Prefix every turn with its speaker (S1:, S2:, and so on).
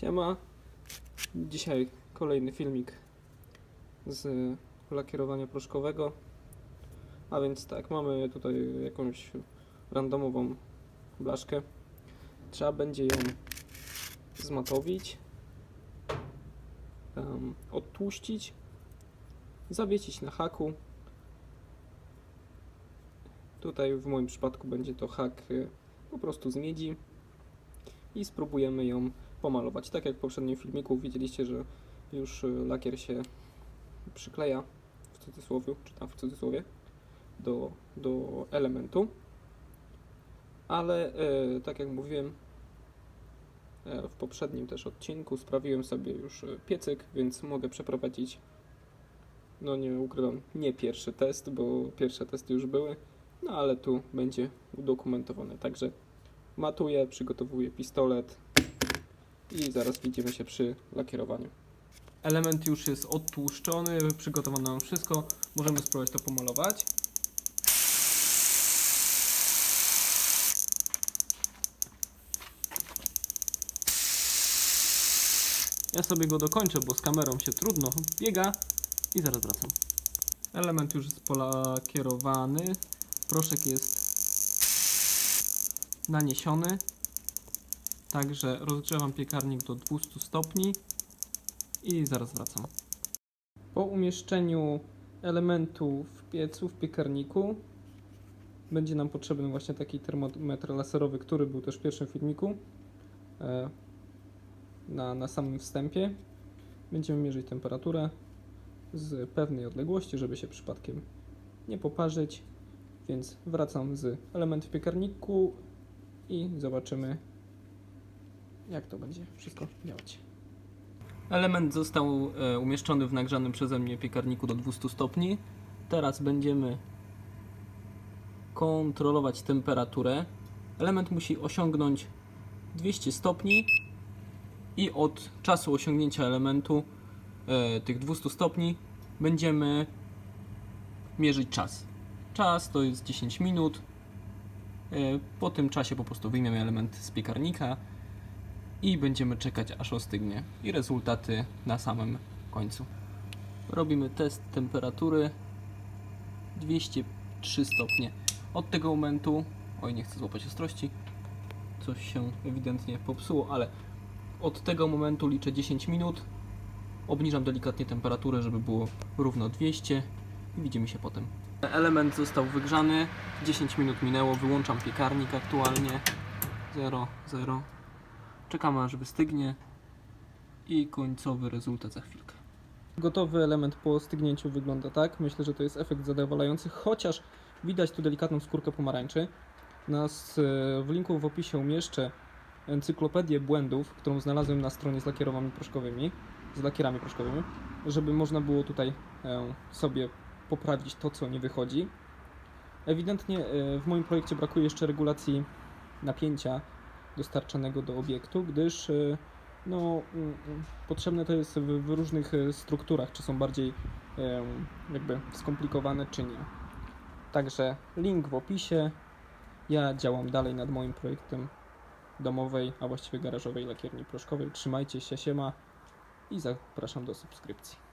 S1: Siema. Dzisiaj kolejny filmik z lakierowania proszkowego. A więc tak, mamy tutaj jakąś randomową blaszkę. Trzeba będzie ją zmatowić, em, odtłuścić, zawiesić na haku. Tutaj w moim przypadku będzie to hak y, po prostu z miedzi i spróbujemy ją pomalować. Tak jak w poprzednim filmiku widzieliście, że już y, lakier się przykleja w cudzysłowie, czy tam w cudzysłowie do, do elementu. Ale e, tak jak mówiłem e, w poprzednim też odcinku, sprawiłem sobie już e, piecyk, więc mogę przeprowadzić, no nie ukrywam, nie pierwszy test, bo pierwsze testy już były, no ale tu będzie udokumentowane. Także matuję, przygotowuję pistolet i zaraz widzimy się przy lakierowaniu. Element już jest odtłuszczony, przygotowane mam wszystko. Możemy spróbować to pomalować. Ja sobie go dokończę, bo z kamerą się trudno biega i zaraz wracam. Element już jest polakierowany. Proszek jest naniesiony. Także rozgrzewam piekarnik do 200 stopni i zaraz wracam. Po umieszczeniu elementu w piecu, w piekarniku będzie nam potrzebny właśnie taki termometr laserowy, który był też w pierwszym filmiku e, na, na samym wstępie. Będziemy mierzyć temperaturę z pewnej odległości, żeby się przypadkiem nie poparzyć. Więc wracam z elementem w piekarniku i zobaczymy jak to będzie wszystko działać. Element został e, umieszczony w nagrzanym przeze mnie piekarniku do 200 stopni. Teraz będziemy kontrolować temperaturę. Element musi osiągnąć 200 stopni i od czasu osiągnięcia elementu e, tych 200 stopni będziemy mierzyć czas. Czas to jest 10 minut. E, po tym czasie po prostu wyjmiemy element z piekarnika i będziemy czekać aż ostygnie i rezultaty na samym końcu. Robimy test temperatury 203 stopnie. Od tego momentu, oj nie chcę złapać ostrości, coś się ewidentnie popsuło, ale od tego momentu liczę 10 minut, obniżam delikatnie temperaturę, żeby było równo 200 i widzimy się potem. Element został wygrzany, 10 minut minęło, wyłączam piekarnik aktualnie, 0, 0, Czekamy aż wystygnie i końcowy rezultat za chwilkę. Gotowy element po stygnięciu wygląda tak. Myślę, że to jest efekt zadowalający, chociaż widać tu delikatną skórkę pomarańczy. Nas, e, w linku w opisie umieszczę encyklopedię błędów, którą znalazłem na stronie z lakierowami proszkowymi, z lakierami proszkowymi, żeby można było tutaj e, sobie poprawić to, co nie wychodzi. Ewidentnie e, w moim projekcie brakuje jeszcze regulacji napięcia dostarczanego do obiektu, gdyż e, no, mm, mm, potrzebne to jest w, w różnych e, strukturach, czy są bardziej jakby skomplikowane, czy nie. Także link w opisie. Ja działam dalej nad moim projektem domowej, a właściwie garażowej lakierni proszkowej. Trzymajcie się, siema i zapraszam do subskrypcji.